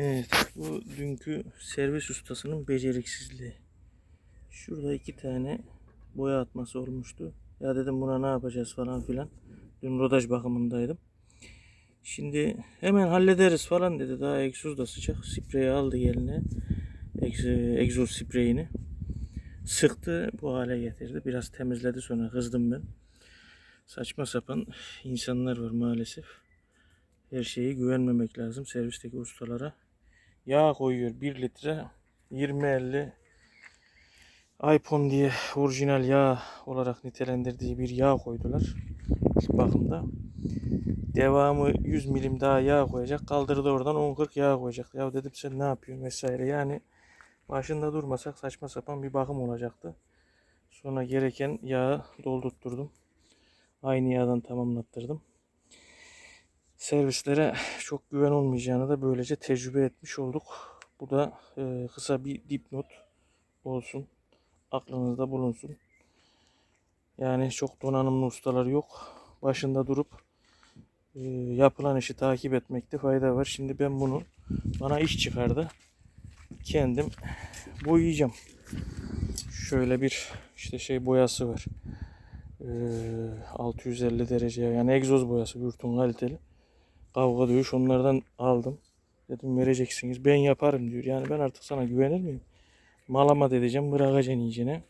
Evet, bu dünkü servis ustasının beceriksizliği. Şurada iki tane boya atması olmuştu. Ya dedim buna ne yapacağız falan filan. Dün rodaj bakımındaydım. Şimdi hemen hallederiz falan dedi. Daha egzoz da sıcak. Spreyi aldı eline. Egz- Egzoz spreyini. Sıktı bu hale getirdi. Biraz temizledi sonra kızdım ben. Saçma sapan insanlar var maalesef. Her şeye güvenmemek lazım servisteki ustalara. Yağ koyuyor 1 litre 20-50 iPhone diye orijinal yağ olarak nitelendirdiği bir yağ koydular ilk bakımda. Devamı 100 milim daha yağ koyacak. Kaldırdı oradan 10-40 yağ koyacak. Ya dedim sen ne yapıyorsun vesaire. Yani başında durmasak saçma sapan bir bakım olacaktı. Sonra gereken yağı doldurtturdum. Aynı yağdan tamamlattırdım servislere çok güven olmayacağını da böylece tecrübe etmiş olduk. Bu da e, kısa bir dipnot olsun. Aklınızda bulunsun. Yani çok donanımlı ustalar yok. Başında durup e, yapılan işi takip etmekte fayda var. Şimdi ben bunu bana iş çıkardı. Kendim boyayacağım. Şöyle bir işte şey boyası var. E, 650 derece yani egzoz boyası Bürtün kaliteli kavga dövüş onlardan aldım. Dedim vereceksiniz. Ben yaparım diyor. Yani ben artık sana güvenir miyim? Malamat edeceğim. Bırakacaksın iyicene.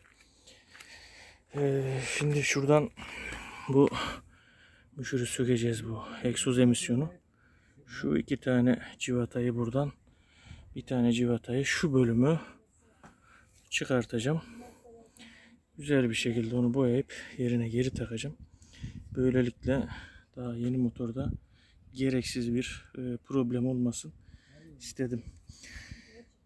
Ee, şimdi şuradan bu müşürü sökeceğiz bu. Egzoz emisyonu. Şu iki tane civatayı buradan bir tane civatayı şu bölümü çıkartacağım. Güzel bir şekilde onu boyayıp yerine geri takacağım. Böylelikle daha yeni motorda gereksiz bir e, problem olmasın istedim.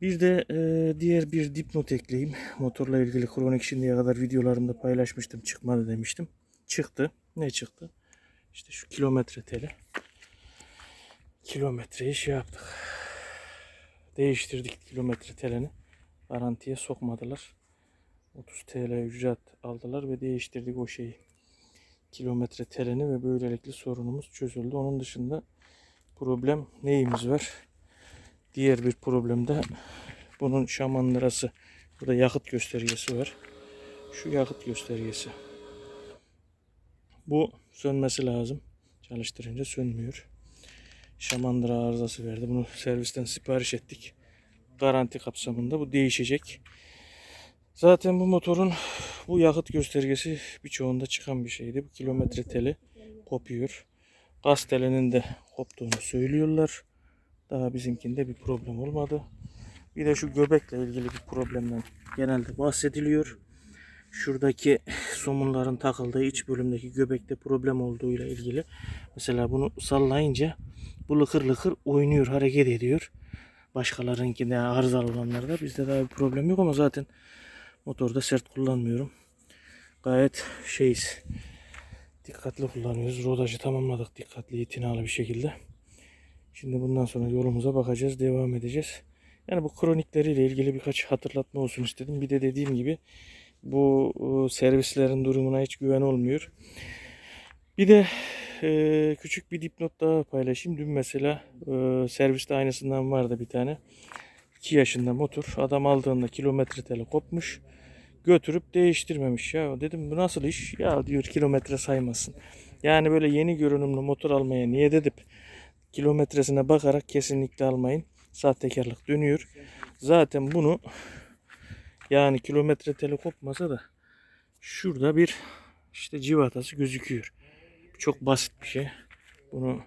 Bir de e, diğer bir dipnot ekleyeyim. Motorla ilgili kronik şimdiye kadar videolarımda paylaşmıştım. Çıkmadı demiştim. Çıktı. Ne çıktı? İşte şu kilometre teli. Kilometreyi şey yaptık. Değiştirdik kilometre telini. Garantiye sokmadılar. 30 TL ücret aldılar ve değiştirdik o şeyi kilometre telini ve böylelikle sorunumuz çözüldü. Onun dışında problem neyimiz var? Diğer bir problem de bunun şamandırası. Burada yakıt göstergesi var. Şu yakıt göstergesi. Bu sönmesi lazım. Çalıştırınca sönmüyor. Şamandıra arızası verdi. Bunu servisten sipariş ettik. Garanti kapsamında bu değişecek. Zaten bu motorun bu yakıt göstergesi birçoğunda çıkan bir şeydi. Bu kilometre teli kopuyor. Gaz telinin de koptuğunu söylüyorlar. Daha bizimkinde bir problem olmadı. Bir de şu göbekle ilgili bir problemden genelde bahsediliyor. Şuradaki somunların takıldığı iç bölümdeki göbekte problem olduğuyla ilgili. Mesela bunu sallayınca bu lıkır lıkır oynuyor, hareket ediyor. Başkalarınkinde arızalı olanlarda bizde daha bir problem yok ama zaten Motorda sert kullanmıyorum. Gayet şeyiz. Dikkatli kullanıyoruz. Rodajı tamamladık dikkatli itinalı bir şekilde. Şimdi bundan sonra yolumuza bakacağız. Devam edeceğiz. Yani bu kronikleriyle ilgili birkaç hatırlatma olsun istedim. Bir de dediğim gibi bu e, servislerin durumuna hiç güven olmuyor. Bir de e, küçük bir dipnot daha paylaşayım. Dün mesela e, serviste aynısından vardı bir tane. 2 yaşında motor. Adam aldığında kilometre teli kopmuş. Götürüp değiştirmemiş ya. Dedim bu nasıl iş? Ya diyor kilometre saymasın. Yani böyle yeni görünümlü motor almaya niyet edip kilometresine bakarak kesinlikle almayın. Sahtekarlık dönüyor. Zaten bunu yani kilometre teli kopmasa da şurada bir işte civatası gözüküyor. Çok basit bir şey. Bunu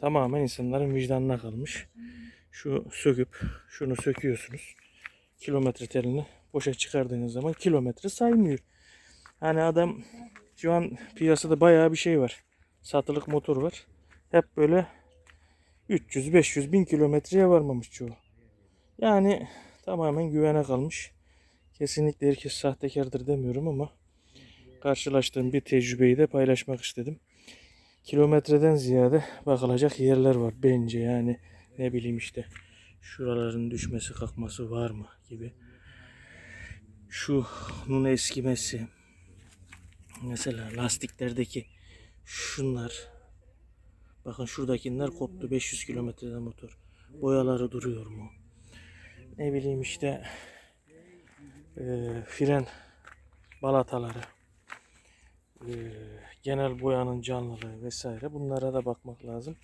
tamamen insanların vicdanına kalmış şu söküp şunu söküyorsunuz. Kilometre telini boşa çıkardığınız zaman kilometre saymıyor. Hani adam şu an piyasada bayağı bir şey var. Satılık motor var. Hep böyle 300-500 bin kilometreye varmamış çoğu. Yani tamamen güvene kalmış. Kesinlikle herkes sahtekardır demiyorum ama karşılaştığım bir tecrübeyi de paylaşmak istedim. Kilometreden ziyade bakılacak yerler var bence yani ne bileyim işte şuraların düşmesi kalkması var mı gibi. Şunun eskimesi. Mesela lastiklerdeki şunlar. Bakın şuradakiler koptu 500 kilometrede motor. boyaları duruyor mu? Ne bileyim işte e, fren balataları, e, genel boyanın canlılığı vesaire bunlara da bakmak lazım.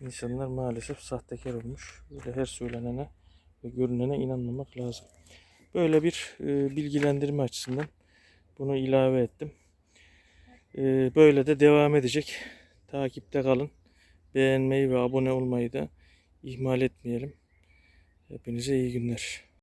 İnsanlar maalesef sahtekar olmuş. Böyle her söylenene ve görünene inanmamak lazım. Böyle bir e, bilgilendirme açısından bunu ilave ettim. E, böyle de devam edecek. Takipte kalın. Beğenmeyi ve abone olmayı da ihmal etmeyelim. Hepinize iyi günler.